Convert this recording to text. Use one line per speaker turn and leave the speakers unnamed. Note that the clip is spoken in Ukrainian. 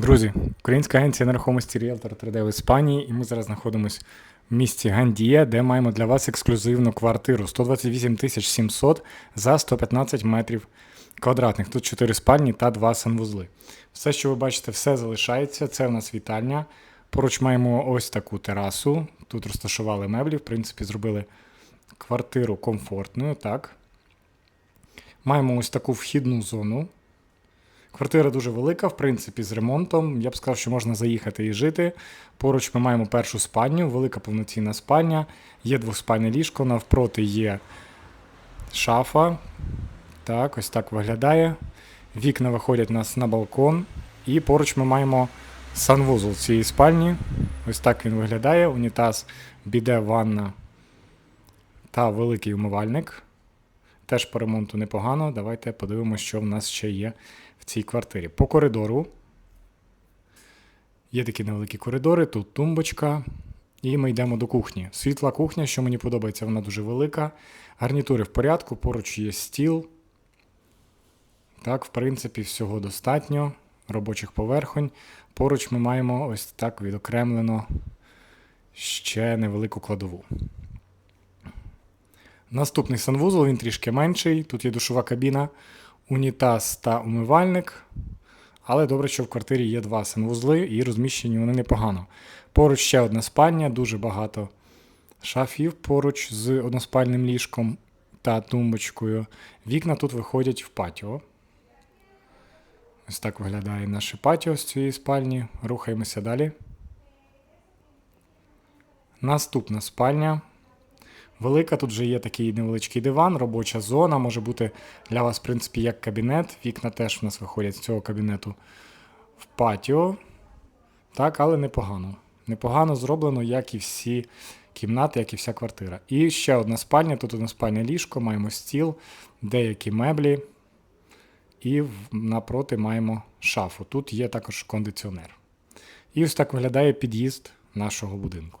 Друзі, українська агенція нерухомості Realtor 3D в Іспанії, і ми зараз знаходимося в місті Гандія, де маємо для вас ексклюзивну квартиру 128 тисяч 700 за 115 метрів квадратних. Тут 4 спальні та 2 санвузли. Все, що ви бачите, все залишається. Це у нас вітальня. Поруч маємо ось таку терасу. Тут розташували меблі, в принципі, зробили квартиру комфортною. Так. Маємо ось таку вхідну зону. Квартира дуже велика, в принципі, з ремонтом. Я б сказав, що можна заїхати і жити. Поруч ми маємо першу спальню, велика повноцінна спальня, є двоспальне ліжко, навпроти є шафа. Так, ось так виглядає. Вікна виходять нас на балкон. І поруч ми маємо санвузол цієї спальні. Ось так він виглядає. Унітаз, біде, ванна та великий умивальник. Теж по ремонту непогано. Давайте подивимося, що в нас ще є в цій квартирі. По коридору. Є такі невеликі коридори, тут тумбочка. І ми йдемо до кухні. Світла кухня, що мені подобається, вона дуже велика. Гарнітури в порядку, поруч є стіл. Так, в принципі, всього достатньо. Робочих поверхонь. Поруч ми маємо ось так відокремлено ще невелику кладову. Наступний санвузол, він трішки менший. Тут є душова кабіна, унітаз та умивальник. Але добре, що в квартирі є два санвузли і розміщені вони непогано. Поруч ще одна спальня, дуже багато шафів поруч з односпальним ліжком та тумбочкою. Вікна тут виходять в патіо. Ось так виглядає наше патіо з цієї спальні. Рухаємося далі. Наступна спальня. Велика, тут вже є такий невеличкий диван, робоча зона, може бути для вас, в принципі, як кабінет. Вікна теж в нас виходять з цього кабінету в патіо. Так, але непогано. Непогано зроблено, як і всі кімнати, як і вся квартира. І ще одна спальня, тут односпальне ліжко, маємо стіл, деякі меблі. І напроти маємо шафу. Тут є також кондиціонер. І ось так виглядає під'їзд нашого будинку.